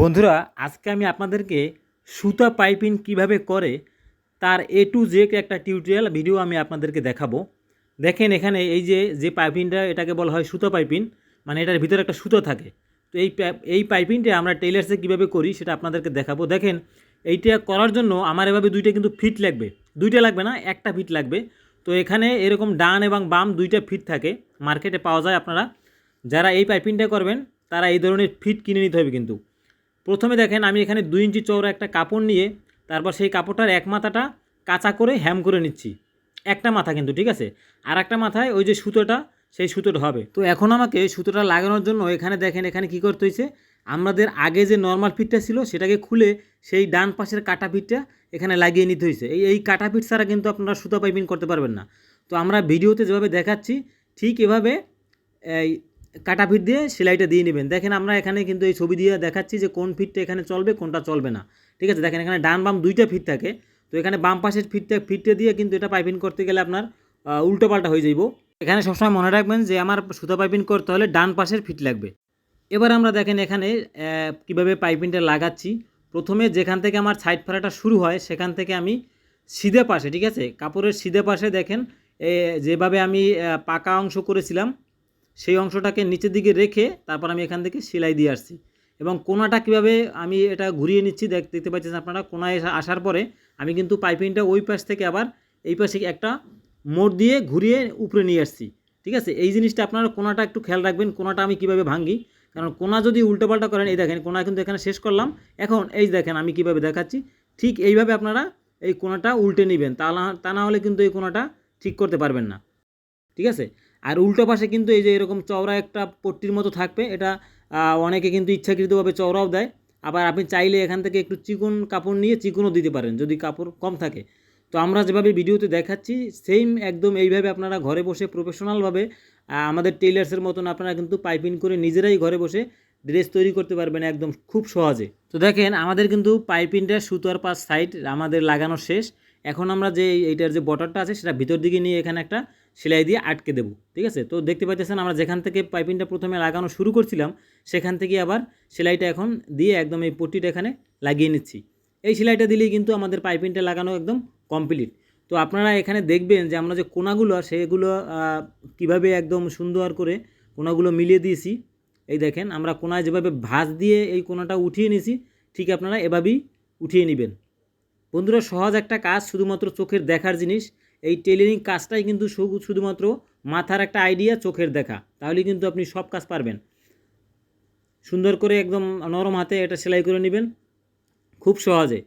বন্ধুরা, আজকে আমি আপনাদেরকে সুতা পাইপিং কীভাবে করে তার এ টু জেড একটা টিউটোরিয়াল ভিডিও আমি আপনাদেরকে দেখাবো। দেখেন এখানে এই যে যে পাইপিংটা এটাকে বলা হয় সুতো পাইপিং মানে এটার ভিতরে একটা সুতো থাকে। তো এই এই পাইপিংটা আমরা টেইলার্সে কীভাবে করি সেটা আপনাদেরকে দেখাবো। দেখেন, এইটা করার জন্য আমার এভাবে দুইটা কিন্তু ফিট লাগবে। দুইটা লাগবে না, একটা ফিট লাগবে। তো এখানে এরকম ডান এবং বাম দুইটা ফিট থাকে। মার্কেটে পাওয়া যায় আপনারা। যারা এই পাইপিংটা করবেন, তারা এই ধরনের ফিট কিনে নিতে হবে কিন্তু। প্রথমে দেখেন আমি এখানে দুই ইঞ্চি চৌড়া একটা কাপড় নিয়ে তারপর সেই কাপড়টার এক মাথাটা কাঁচা করে হ্যাম করে নিচ্ছি। একটা মাথা কিন্তু, ঠিক আছে? আর একটা মাথায় ওই যে সুতোটা, সেই সুতোটা হবে। তো এখন আমাকে সুতোটা লাগানোর জন্য এখানে দেখেন, এখানে কি করতে হয়েছে? আমাদের আগে যে নর্মাল ফিটটা ছিল সেটাকে খুলে সেই ডান পাশের কাটা ফিটটা এখানে লাগিয়ে নিতে হয়েছে। এই এই কাটা ফিট ছাড়া কিন্তু আপনারা সুতো পাইপিং করতে পারবেন না। তো আমরা ভিডিওতে যেভাবে দেখাচ্ছি, ঠিক এভাবে, এই কাটা ফিট দিয়ে সেলাইটা দিয়ে নেবেন। দেখেন আমরা এখানে কিন্তু এই ছবি দিয়ে দেখাচ্ছি যে কোন ফিটটা এখানে চলবে, কোনটা চলবে না। ঠিক আছে? দেখেন এখানে ডান বাম দুইটা ফিট থাকে। তো এখানে বাম পাশের ফিটটা ফিটটা দিয়ে কিন্তু এটা পাইপিং করতে গেলে আপনার উল্টো পাল্টা হয়ে যাইব। এখানে সবসময় মনে রাখবেন যে আমার সুতো পাইপিং করতে হলে ডান পাশের ফিট লাগবে। এবার আমরা দেখেন এখানে কীভাবে পাইপিংটা লাগাচ্ছি। প্রথমে যেখান থেকে আমার সাইড ফেলাটা শুরু হয়, সেখান থেকে আমি সিধে পাশে, ঠিক আছে? কাপড়ের সিধে পাশে দেখেন যেভাবে আমি পাকা অংশ করেছিলাম সেই অংশটাকে নিচের দিকে রেখে তারপর আমি এখান থেকে সেলাই দিয়ে আসছি। এবং কোনাটা কীভাবে আমি এটা ঘুরিয়ে নিচ্ছি দেখ, দেখতে পাচ্ছেন আপনারা, কোনায় আসার পরে আমি কিন্তু পাইপিংটা ওই পাশ থেকে আবার এই পাশে একটা মোড় দিয়ে ঘুরিয়ে উপরে নিয়ে আসছি। ঠিক আছে? এই জিনিসটা আপনারা কোনাটা একটু খেয়াল রাখবেন, কোনাটা আমি কীভাবে ভাঙি কারণ কোনা যদি উল্টোপাল্টা করেন, এই দেখেন, কোনা কিন্তু এখানে শেষ করলাম। এখন এই দেখেন, আমি কীভাবে দেখাচ্ছি। ঠিক এইভাবে আপনারা এই কোনাটা উল্টে নেবেন। তা না হলে কিন্তু এই কোনাটা ঠিক করতে পারবেন না। ঠিক আছে? আর উল্টো পাশে কিন্তু এই যে এরকম চওড়া একটা পট্টির মতো থাকবে, এটা অনেকে কিন্তু ইচ্ছাকৃতভাবে চওড়াও দেয়। আবার আপনি চাইলে এখান থেকে একটু চিকন কাপড় নিয়ে চিকনও দিতে পারেন যদি কাপড় কম থাকে। তো আমরা যেভাবে ভিডিওতে দেখাচ্ছি সেম একদম এইভাবে আপনারা ঘরে বসে প্রফেশনালভাবে আমাদের টেইলার্সের মতন আপনারা কিন্তু পাইপিং করে নিজেরাই ঘরে বসে ড্রেস তৈরি করতে পারবেন একদম খুব সহজে। তো দেখেন, আমাদের কিন্তু পাইপিংটা সুতোর পাশ সাইড আমাদের লাগানো শেষ। এখন আমরা যে এইটার যে বটারটা আছে, সেটা ভিতর দিকে নিয়ে এখানে একটা সেলাই দিয়ে আটকে দেবো, ঠিক আছে? তো দেখতে পাচ্ছেন আমরা যেখান থেকে পাইপিংটা প্রথমে লাগানো শুরু করছিলাম, সেখান থেকে আবার সেলাইটা এখন দিয়ে একদম এই পট্টিটা এখানে লাগিয়ে নিচ্ছি। এই সেলাইটা দিলেই কিন্তু আমাদের পাইপিংটা লাগানো একদম কমপ্লিট। তো আপনারা এখানে দেখবেন যে আমরা যে কোনাগুলো, সেগুলো কীভাবে একদম সুন্দর করে কোনাগুলো মিলিয়ে দিয়েছি, এই দেখেন আমরা কোনায় যেভাবে ভাঁজ দিয়ে এই কোনাটা উঠিয়ে নিয়েছি, ঠিক আপনারা এভাবেই উঠিয়ে নেবেন। বন্ধুরা, সহজ একটা কাজ শুধুমাত্র চোখের দেখার জিনিস এই টেলারিং কাজটাই কিন্তু শুধুমাত্র মাথার একটা আইডিয়া চোখের দেখা। তাহলে কিন্তু আপনি সব কাজ পারবেন। সুন্দর করে একদম নরম হাতে এটা সেলাই করে নেবেন। খুব সহজে।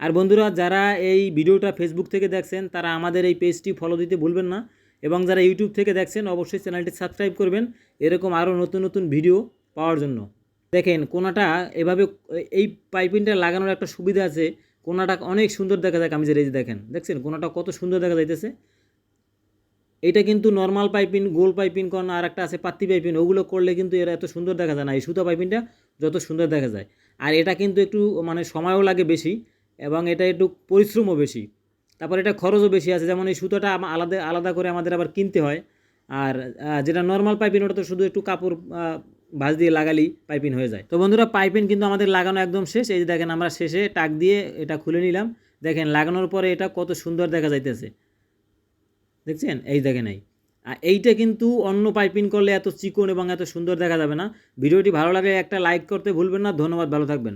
আর বন্ধুরা, যারা এই ভিডিওটা ফেসবুক থেকে দেখছেন, তারা আমাদের এই পেজটি ফলো দিতে ভুলবেন না। এবং যারা ইউটিউব থেকে দেখছেন, অবশ্যই চ্যানেলটি সাবস্ক্রাইব করবেন। এরকম আরও নতুন নতুন ভিডিও পাওয়ার জন্য। দেখেন, কোনাটা এভাবে, এই পাইপিংটা লাগানোর একটা সুবিধা আছে। কোনাটা অনেক সুন্দর দেখা যায় কামিজের এই যে দেখেন, দেখছেন? কোনাটা কত সুন্দর দেখা যাইতেছে। এটা কিন্তু নর্মাল পাইপিন গোল পাইপিন কোন আর একটা আছে পাত্তি পাইপিন ওগুলো করলে কিন্তু এরা এত সুন্দর দেখা যায় না। এই সুতো পাইপিনটা যত সুন্দর দেখা যায়। আর এটা কিন্তু একটু মানে সময়ও লাগে বেশি, এবং এটা একটু পরিশ্রমও বেশি। তারপর এটা খরচও বেশি আছে, যেমন এই সুতোটা আলাদা আলাদা করে আমাদের আবার কিনতে হয়। আর যেটা নর্মাল পাইপিন ওটা তো শুধু একটু কাপড় ভাঁজ দিয়ে লাগালেই পাইপিং হয়ে যায়। তো বন্ধুরা, পাইপিং কিন্তু আমাদের লাগানো একদম শেষ। এই যে দেখেন, আমরা শেষে টাক দিয়ে এটা খুলে নিলাম। দেখেন, লাগানোর পরে এটা কত সুন্দর দেখা যাইতেছে। দেখছেন? এই দেখেন এই। আর এইটা কিন্তু অন্য পাইপিং করলে এত চিকন এবং এত সুন্দর দেখা যাবে না। ভিডিওটি ভালো লাগে একটা লাইক করতে ভুলবেন না। ধন্যবাদ, ভালো থাকবেন।